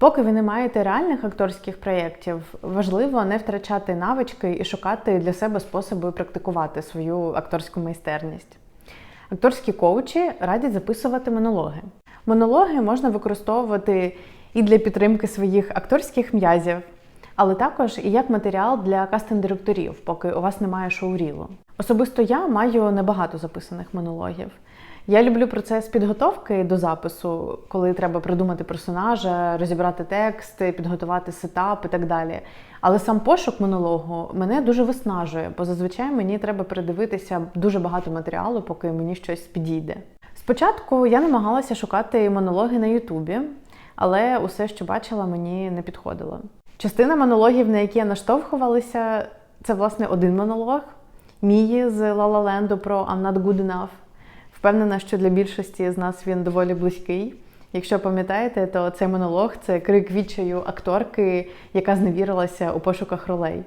Поки ви не маєте реальних акторських проєктів, важливо не втрачати навички і шукати для себе способи практикувати свою акторську майстерність. Акторські коучі радять записувати монологи. Монологи можна використовувати і для підтримки своїх акторських м'язів, але також і як матеріал для кастинг-директорів, поки у вас немає шоу-рілу. Особисто я маю небагато записаних монологів. Я люблю процес підготовки до запису, коли треба придумати персонажа, розібрати текст, підготувати сетап і так далі. Але сам пошук монологу мене дуже виснажує, бо зазвичай мені треба передивитися дуже багато матеріалу, поки мені щось підійде. Спочатку я намагалася шукати монологи на Ютубі, але усе, що бачила, мені не підходило. Частина монологів, на які я наштовхувалася, це власне один монолог Мії з La Land про I'm not good enough. Впевнена, що для більшості з нас він доволі близький. Якщо пам'ятаєте, то цей монолог це крик відчаю акторки, яка зневірилася у пошуках ролей.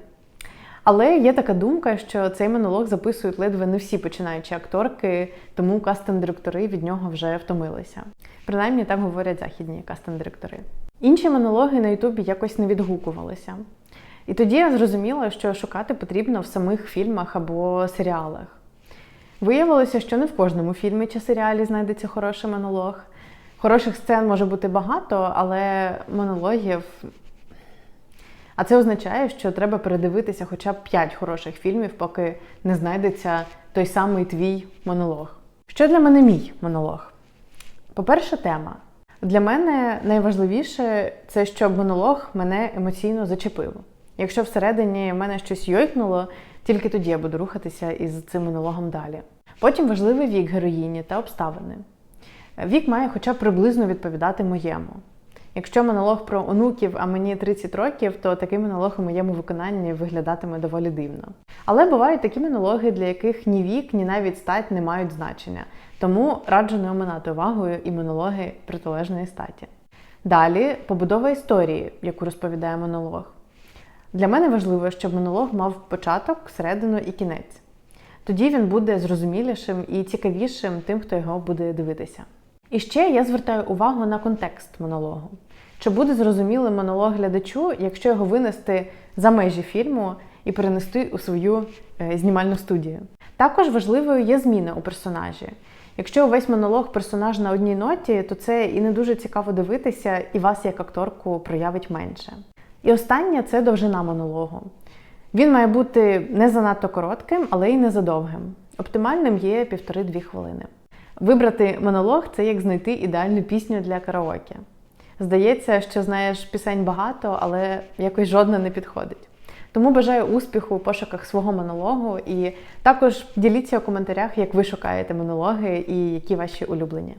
Але є така думка, що цей монолог записують ледве не всі починаючі акторки, тому кастинг-директори від нього вже втомилися. Принаймні так говорять західні кастинг-директори. Інші монологи на Ютубі якось не відгукувалися. І тоді я зрозуміла, що шукати потрібно в самих фільмах або серіалах. Виявилося, що не в кожному фільмі чи серіалі знайдеться хороший монолог. Хороших сцен може бути багато, але монологів. А це означає, що треба передивитися хоча б 5 хороших фільмів, поки не знайдеться той самий твій монолог. Що для мене мій монолог? По-перше, тема. Для мене найважливіше це, щоб монолог мене емоційно зачепив. Якщо всередині мене щось йойкнуло, тільки тоді я буду рухатися із цим монологом далі. Потім важливий вік героїні та обставини. Вік має хоча приблизно відповідати моєму. Якщо монолог про онуків, а мені 30 років, то такий монолог у моєму виконанні виглядатиме доволі дивно. Але бувають такі монологи, для яких ні вік, ні навіть стать не мають значення, тому раджу не оминати увагою і монологи протилежної статі. Далі побудова історії, яку розповідає монолог. Для мене важливо, щоб монолог мав початок, середину і кінець. Тоді він буде зрозумілішим і цікавішим тим, хто його буде дивитися. І ще я звертаю увагу на контекст монологу. Чи буде зрозумілий монолог глядачу, якщо його винести за межі фільму і перенести у свою е, знімальну студію? Також важливою є зміни у персонажі. Якщо увесь монолог персонаж на одній ноті, то це і не дуже цікаво дивитися, і вас як акторку проявить менше. І останнє це довжина монологу. Він має бути не занадто коротким, але й не задовгим. Оптимальним є півтори-дві хвилини. Вибрати монолог це як знайти ідеальну пісню для караоке. Здається, що знаєш пісень багато, але якось жодна не підходить. Тому бажаю успіху у пошуках свого монологу і також діліться у коментарях, як ви шукаєте монологи і які ваші улюблені.